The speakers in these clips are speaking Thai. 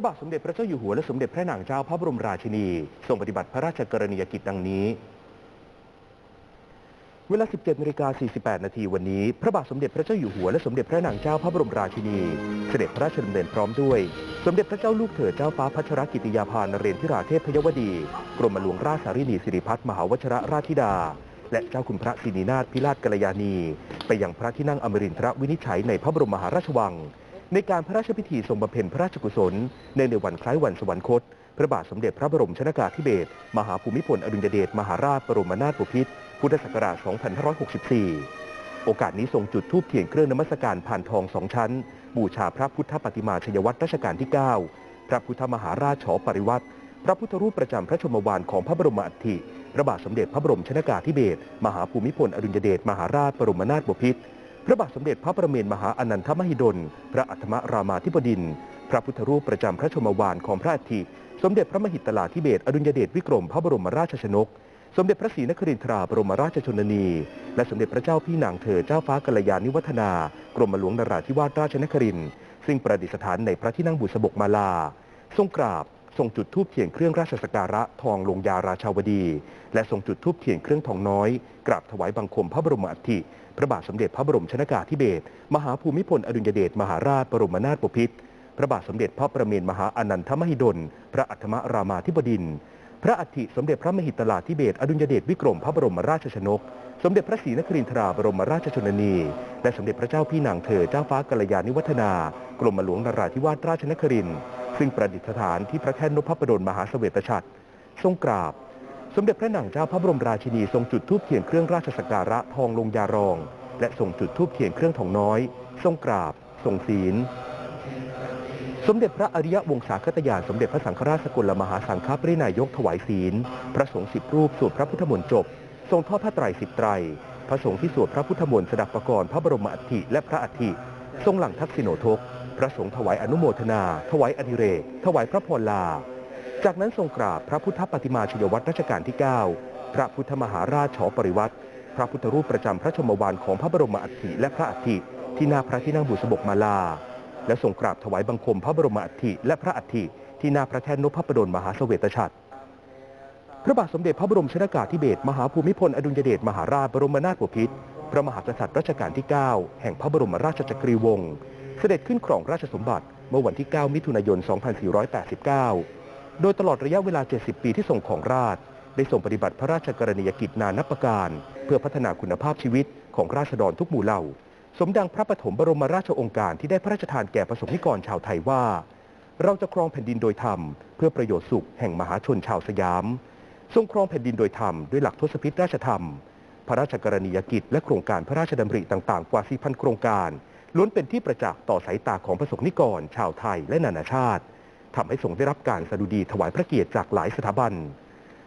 ระบาทสมเด็จพระเจ้าอยู่หัวและสมเด็จพระนางเจ้าพระบรมราชินีทรงปฏิบัติพระราชกรณียกิจดังนี้ เวลา 17นาฬิกา48 นาทีวันนี้ พระบาทสมเด็จพระเจ้าอยู่หัวและสมเด็จพระนางเจ้าพระบรมราชินี เสด็จพระราชดำเนินพร้อมด้วย สมเด็จพระเจ้าลูกเธอเจ้าฟ้าพัชรกิติยาภานเรนทิราเทพยวดี กรมหลวงราชสารินีสิริพัฒน์มหาวชรราชธิดา และเจ้าคุณพระสินีนาถพิราชกัลยาณี ไปยังพระที่นั่งอมรินทรวินิจฉัยในพระบรมมหาราชวัง ในการพระราชพิธีทรงบำเพ็ญพระราชกุศลเนื่องในวันคล้ายวันสวรรคต พระบาทสมเด็จพระบรมชนากาธิเบศรมหาภูมิพลอดุลยเดชมหาราชบรมนาถบพิตรพุทธศักราช 2564 โอกาสนี้ทรงจุดธูปเทียนเครื่องนมัสการผ่านทองสองชั้น บูชาพระพุทธปฏิมาชยวัตรรัชกาลที่ 9 พระพุทธมหาราชฉอปริวัติพระพุทธรูปประจำพระชมวานของพระบรมอัฐิพระบาทสมเด็จพระบรมชนากาธิเบศรมหาภูมิพลอดุลยเดชมหาราชบรมนาถบพิตร ระบาทสมเด็จพระประเมนมหาอนันทมหิดล พระอัฏฐมรามาธิบดิน พระพุทธรูปประจำพระชมวานของพระอัฐิสมเด็จพระมหิตลาธิเบศอดุลยเดชวิกรมพระบรมราชชนก สมเด็จพระศรีนครินทราบรมราชชนนี และสมเด็จพระเจ้าพี่นางเธอเจ้าฟ้ากัลยาณิวัฒนากรมหลวงนราธิวาสราชนครินทร์ซึ่งประดิษฐานในพระที่นั่งบุษบกมาลา ทรงกราบทรงจุดธูปเทียนเครื่องราชสักการะทองลงยาราชาวดี และทรงจุดธูปเทียนเครื่องทองน้อย กราบถวายบังคมพระบรมอัฐิ พระบาทสมเด็จพระบรมชนากาธิเบศรมหาภูมิพลอดุลยเดชมหาราชบรมนาถบพิตรพระบาทสมเด็จพระประเมนมหาอนันทมหิดล พระอัฏมรามาธิบดิน พระอัฐิสมเด็จพระมหิตลาธิเบศรอดุลยเดชวิกรมพระบรมราชชนก สมเด็จพระศรีนครินทราบรมราชชนนี และสมเด็จพระเจ้าพี่นางเธอเจ้าฟ้ากัลยาณิวัฒนา กรมหลวงนราธิวาสราชนครินทร์ซึ่งประดิษฐานที่พระแท่นนพประดลมหาเสวตฉัตรทรงกราบ สมเด็จพระนางเจ้าพระบรมราชินีทรงจุดธูปเทียนเครื่องราชสักการะทองลงยารอง และทรงจุดธูปเทียนเครื่องทองน้อย ทรงกราบ ทรงศีล สมเด็จพระอริยวงศาคตยานสมเด็จพระสังฆราชสกลมหาสังฆปรินายกถวายศีล พระสงฆ์สิบรูปสวดพระพุทธมนต์จบ ทรงทอดพระไตรสิบไตร พระสงฆ์ที่สวดพระพุทธมนต์สดับประกรณ์พระบรมอัฐิและพระอัฐิทรงหลังทักษิโนทก พระสงฆ์ถวายอนุโมทนา ถวายอดิเรก ถวายพระพรลา จากนั้นทรงกราบพระพุทธปฏิมาชยวัตรรัชกาลที่ 9 พระพุทธมหาราชฉอปริวัติพระพุทธรูปประจำพระชมวานของพระบรมอัฐิและพระอัฐิที่หน้าพระที่นั่งบุษบกมาลา และทรงกราบถวายบังคมพระบรมอัฐิและพระอัฐิที่หน้าพระแท่นนพประดลมหาเสวตฉัตรพระบาทสมเด็จพระบรมชนากาธิเบศรมหาภูมิพลอดุลยเดชมหาราชบรมนาถบพิตรพระมหากษัตริย์รัชกาลที่ 9 แห่งพระบรมราชจักรีวงศ์เสด็จขึ้นครองราชสมบัติเมื่อวันที่ 9 มิถุนายน 2489 โดยตลอดระยะเวลา 70 ปีที่ทรงของราช ได้ทรงปฏิบัติพระราชกรณียกิจนานับประการ เพื่อพัฒนาคุณภาพชีวิตของราษฎรทุกหมู่เหล่า สมดังพระปฐมบรมราชองค์การที่ได้พระราชทานแก่ประสบนิกรชาวไทยว่า เราจะครองแผ่นดินโดยธรรม เพื่อประโยชน์สุขแห่งมหาชนชาวสยาม ทรงครองแผ่นดินโดยธรรมด้วยหลักทศพิธราชธรรม พระราชกรณียกิจและโครงการพระราชดำริต่างๆ กว่า4,000โครงการล้วนเป็นที่ประจักษ์ต่อสายตาของประสบนิกร ชาวไทยและนานาชาติ ทำให้ทรงได้รับการสดุดีถวายพระเกียรติจากหลายสถาบัน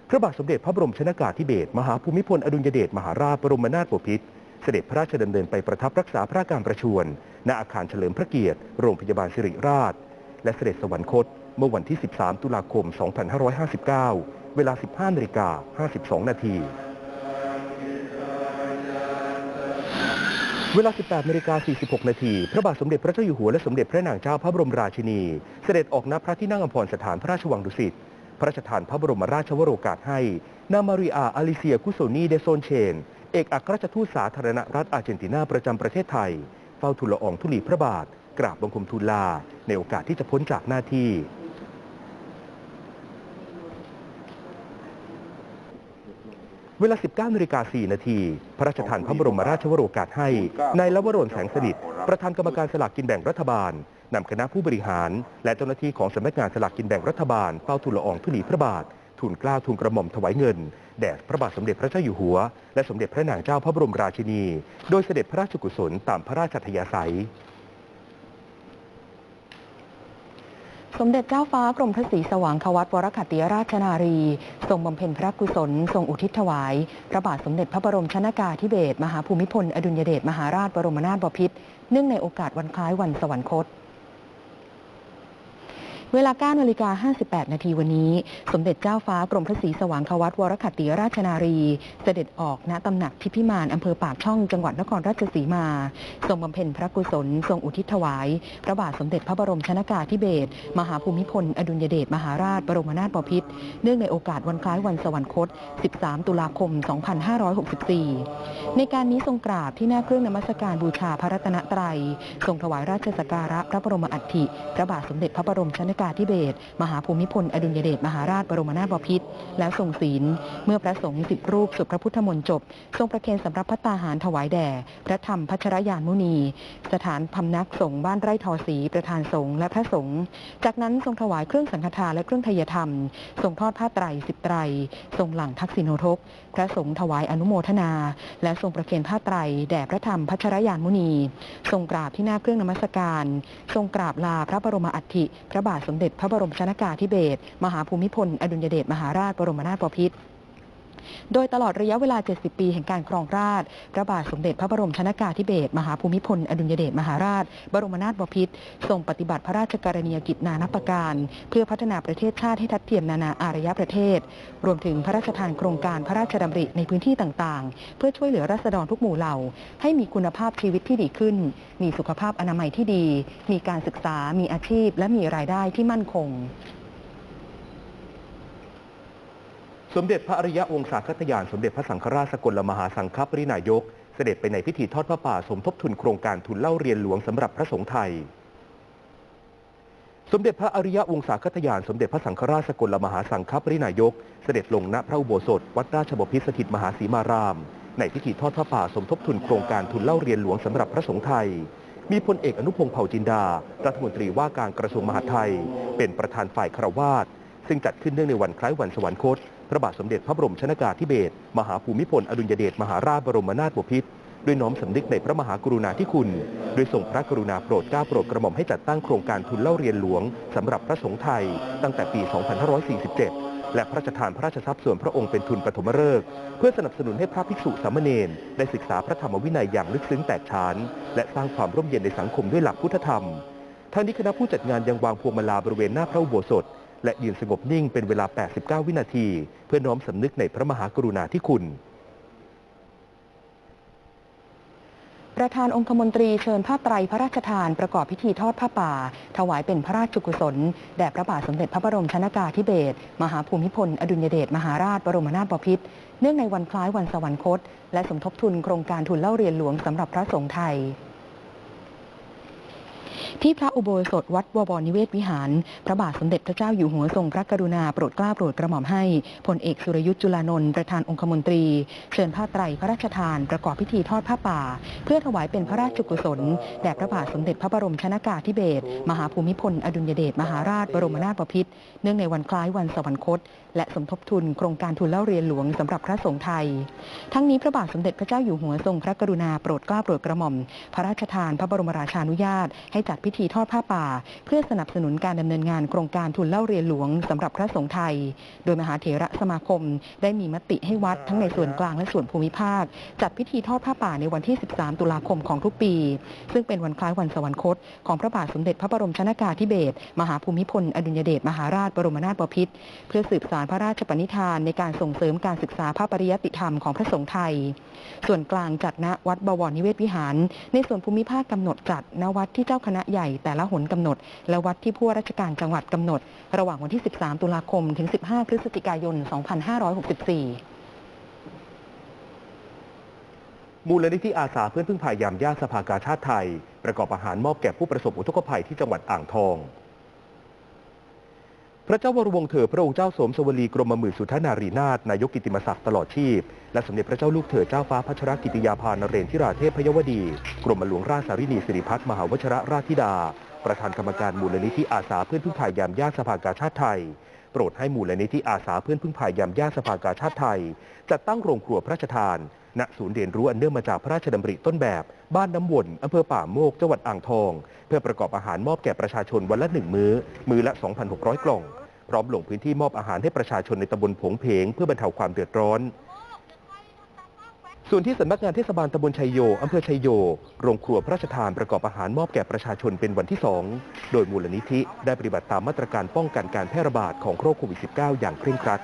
พระบาทสมเด็จพระบรมชนากาธิเบศรมหาภูมิพลอดุลยเดชมหาราชบรมนาถบพิตรเสด็จพระราชดำเนินไปประทับรักษาพระการประชวรณอาคารเฉลิมพระเกียรติ โรงพยาบาลสิริราช และเสด็จสวรรคตเมื่อวันที่ 13 ตุลาคม 2559 เวลา 15นาฬิกา52 นาที เวลา 18นาฬิกา46 นาที พระบาทสมเด็จพระเจ้าอยู่หัวและสมเด็จพระนางเจ้าพระบรมราชินี เสด็จออกณพระที่นั่งอภรสถานพระราชวังดุสิต พระราชทานพระบรมราชวโรกาสให้ นามาริอาอาลิเซียกุโซนีเดโซนเชน เอกอัครราชทูตสาธารณรัฐอาร์เจนตินาประจำประเทศไทย เฝ้าทูลละอองธุลีพระบาท กราบบังคมทูลลา ในโอกาสที่จะพ้นจากหน้าที่ เวลา 19นาฬิกา4นาที พระราชทานพระบรมราชวโรกาสให้ นายลวรนแสงสนิท ประธานกรรมการสลากกินแบ่งรัฐบาลนำคณะผู้บริหาร และเจ้าหน้าที่ของสำนักงานสลากกินแบ่งรัฐบาลเฝ้าทูลละอองธุลีพระบาททูลเกล้าทูลกระหม่อมถวายเงิน แด่พระบาทสมเด็จพระเจ้าอยู่หัว และสมเด็จพระนางเจ้าพระบรมราชินี โดยเสด็จพระราชกุศลตามพระราชทยาศัย สมเด็จเจ้าฟ้ากรมพระศรีสว่างควัตวรคัตติยราชนารี ทรงบำเพ็ญพระกุศล ทรงอุทิศถวาย พระบาทสมเด็จพระบรมชนากาธิเบศรมหาภูมิพล อดุลยเดชมหาราชบรมนาถบพิตรเนื่องในโอกาสวันคล้ายวันสวรรคต เวลา9นาฬิกา58 นาทีวันนี้ สมเด็จเจ้าฟ้ากรมพระศรีสว่างควัตวรคัตติราชนารี เสด็จออกณตำหนักทิพิมานอำเภอปากช่องจังหวัดนครราชสีมา ทรงบำเพ็ญพระกุศล ทรงอุทิศถวาย พระบาทสมเด็จพระบรมชนากาธิเบศรมหาภูมิพล อดุลยเดชมหาราช บรมนาถบพิตรเนื่องในโอกาสวันคล้ายวันสวรรคต 13 ตุลาคม 2564 ในการนี้ทรงกราบที่หน้าเครื่องนมัสการบูชาพระรัตนตรัย ทรงถวายราชสักการะพระบรมอัฐิพระบาทสมเด็จพระบรมชนากาาธิเบศมหาภูมิพล อดุลยเดชมหาราชบรมนาถบพิตรแล้วทรงศีล เมื่อพระสงฆ์สิบรูปสุดพระพุทธมนต์จบ ทรงประเคนสำรับพัตตาหารถวายแด่ พระธรรมพัชรยานมุนี สถานพำนักสงฆ์บ้านไร่ทอสีประธานสงฆ์และพระสงฆ์จากนั้นทรงถวายเครื่องสังฆทานและเครื่องทยธรรม ทรงทอดผ้าไตรสิบไตร ทรงหลังทักษิโนทก พระสงฆ์ถวายอนุโมทนา และทรงประเคนผ้าไตรแด่พระธรรมพัชรยานมุนี ทรงกราบที่หน้าเครื่องนมัสการ ทรงกราบลาพระบรมอัฐิพระบาทสมเด็จพระบรมชนากาธิเบศรมหาภูมิพล อดุลยเดชมหาราชบรมนาถบพิตร โดยตลอดระยะเวลา 70 ปีแห่งการครองราชพระบาทสมเด็จพระบรมชนากาธิเบศรมหาภูมิพล อดุลยเดชมหาราช บรมนาถบพิตรทรงปฏิบัติพระราชกรณียกิจนานับประการ เพื่อพัฒนาประเทศชาติให้ทัดเทียมนานาอารยประเทศ รวมถึงพระราชทานโครงการพระราชดำริในพื้นที่ต่างๆ เพื่อช่วยเหลือราษฎรทุกหมู่เหล่า ให้มีคุณภาพชีวิตที่ดีขึ้น มีสุขภาพอนามัยที่ดี มีการศึกษา มีอาชีพ และมีรายได้ที่มั่นคง สมเด็จพระอริยะวงศาคตยาน สมเด็จพระสังฆราชสกลมหาสังฆปรินายก เสด็จไปในพิธีทอดพระป่าสมทบทุนโครงการทุนเล่าเรียนหลวงสำหรับพระสงฆ์ไทย สมเด็จพระอริยะวงศาคตยาน สมเด็จพระสังฆราชสกลมหาสังฆปรินายก เสด็จลงณพระอุโบสถ วัดราชบพิตรสถิตมหาสีมาราม ในพิธีทอดพระป่าสมทบทุนโครงการทุนเล่าเรียนหลวงสำหรับพระสงฆ์ไทยมีพลเอกอนุพงศ์เผ่าจินดา รัฐมนตรีว่าการกระทรวงมหาดไทย เป็นประธานฝ่ายคารวาสซึ่งจัดขึ้นเนื่องในวันคล้ายวันสวรรคต ระบาทสมเด็จพระบรมชนากาธิเบศรมหาภูมิพลอดุลยเดชมหาราชบรมนาถบพิตรด้วยน้อมสำนึกในพระมหากรุณาธิคุณโดยทรงพระกรุณาโปรดเกล้าโปรดกระหม่อมให้จัดตั้งโครงการทุนเล่าเรียนหลวงสำหรับพระสงฆ์ไทย ตั้งแต่ปี 2547 และพระราชทานพระราชทรัพย์ส่วนพระองค์เป็นทุนปฐมฤกษ์เพื่อสนับสนุนให้พระภิกษุสามเณรได้ศึกษาพระธรรมวินัยอย่างลึกซึ้งแตกฉาน และสร้างความร่มเย็นในสังคมด้วยหลักพุทธธรรมทางนี้คณะผู้จัดงานยังวางพวงมาลาบริเวณหน้าพระอุโบสถ และยืนสงบนิ่งเป็นเวลา 89 วินาที เพื่อน้อมสำนึกในพระมหากรุณาธิคุณประธานองคมนตรีเชิญผ้าไตรพระราชทานประกอบพิธีทอดผ้าป่า ถวายเป็นพระราชกุศล แด่พระบาทสมเด็จพระบรมชนากาธิเบศรมหาภูมิพล อดุลยเดชมหาราชบรมนาถบพิตรเนื่องในวันคล้ายวันสวรรคต และสมทบทุนโครงการทุนเล่าเรียนหลวงสำหรับพระสงฆ์ไทย ที่พระอุโบสถวัดบวรนิเวศวิหาร พระบาทสมเด็จพระเจ้าอยู่หัวทรงพระกรุณาโปรดเกล้าโปรดกระหม่อมให้พลเอกสุรยุทธ์จุลานนท์ประธานองคมนตรี เชิญผ้าไตรพระราชทานประกอบพิธีทอดผ้าป่า เพื่อถวายเป็นพระราชกุศลแด่พระบาทสมเด็จพระบรมชนากาธิเบศรมหาภูมิพล อดุลยเดชมหาราชบรมนาถบพิตรเนื่องในวันคล้ายวันสวรรคต และสมทบทุนโครงการทุนเล่าเรียนหลวงสำหรับพระสงฆ์ไทย ทั้งนี้พระบาทสมเด็จพระเจ้าอยู่หัวทรงพระกรุณาโปรดเกล้าโปรดกระหม่อม พระราชทานพระบรมราชานุญาตให้จัดพิธีทอดผ้าป่า เพื่อสนับสนุนการดำเนินงานโครงการทุนเล่าเรียนหลวงสำหรับพระสงฆ์ไทย โดยมหาเถระสมาคม ได้มีมติให้วัดทั้งในส่วนกลางและส่วนภูมิภาค จัดพิธีทอดผ้าป่าในวันที่ 13 ตุลาคมของทุกปี ซึ่งเป็นวันคล้ายวันสวรรคต ของพระบาทสมเด็จพระบรมชนากาธิเบศรมหาภูมิพลอดุลยเดชมหาราชบรมนาถบพิตรเพื่อสืบสานพระราชปณิธานในการส่งเสริมการศึกษาพระปริยัติธรรมของพระสงฆ์ไทย ส่วนกลางจัดณวัดบวรนิเวศวิหาร ในส่วนภูมิภาคกำหนดจัดณวัดที่เจ้าคณะใหญ่แต่ละหนกำหนด และวัดที่ผู้ว่าราชการจังหวัดกำหนด ระหว่างวันที่ 13 ตุลาคม ถึง 15 พฤศจิกายน 2564มูลนิธิอาสาเพื่อนพึ่งพายามย่าสภากาชาติไทย ประกอบอาหารมอบแก่ผู้ประสบอุทกภัยที่จังหวัดอ่างทอง พระเจ้าวรวงเธอพระองค์เจ้าสมสวลีกรมหมื่นสุทนารีนาถนายกกิติมศักดิ์ตลอดชีพ และสมเด็จพระเจ้าลูกเธอเจ้าฟ้าพัชรกิติยาภานเรนทิราเทพพยวดี กรมหลวงราชสารินีสิริพัฒน์มหาวชรราชธิดา ประธานกรรมการมูลนิธิอาสาเพื่อนพึ่งพายามย่าสภากาชาติไทย โปรดให้มูลนิธิอาสาเพื่อนพึ่งพายามย่าสภากาชาติไทย จัดตั้งโรงครัวพระราชทาน ณศูนย์เรียนรู้อันเนื่องมาจากพระราชดำริต้นแบบ บ้านน้ำวนอำเภอป่าโมกจังหวัดอ่างทอง เพื่อประกอบอาหารมอบแก่ประชาชนวันละหนึ่งมื้อ มื้อละ 2,600 กล่อง พร้อมลงพื้นที่มอบอาหารให้ประชาชนในตำบลผงเพง เพื่อบรรเทาความเดือดร้อน ส่วนที่สำนักงานเทศบาลตำบลชัยโยอำเภอชัยโย โรงครัวพระราชทานประกอบอาหารมอบแก่ประชาชนเป็นวันที่2โดยมูลนิธิได้ปฏิบัติตามมาตรการป้องกันการแพร่ระบาดของโรคโควิด -19 อย่างเคร่งครัด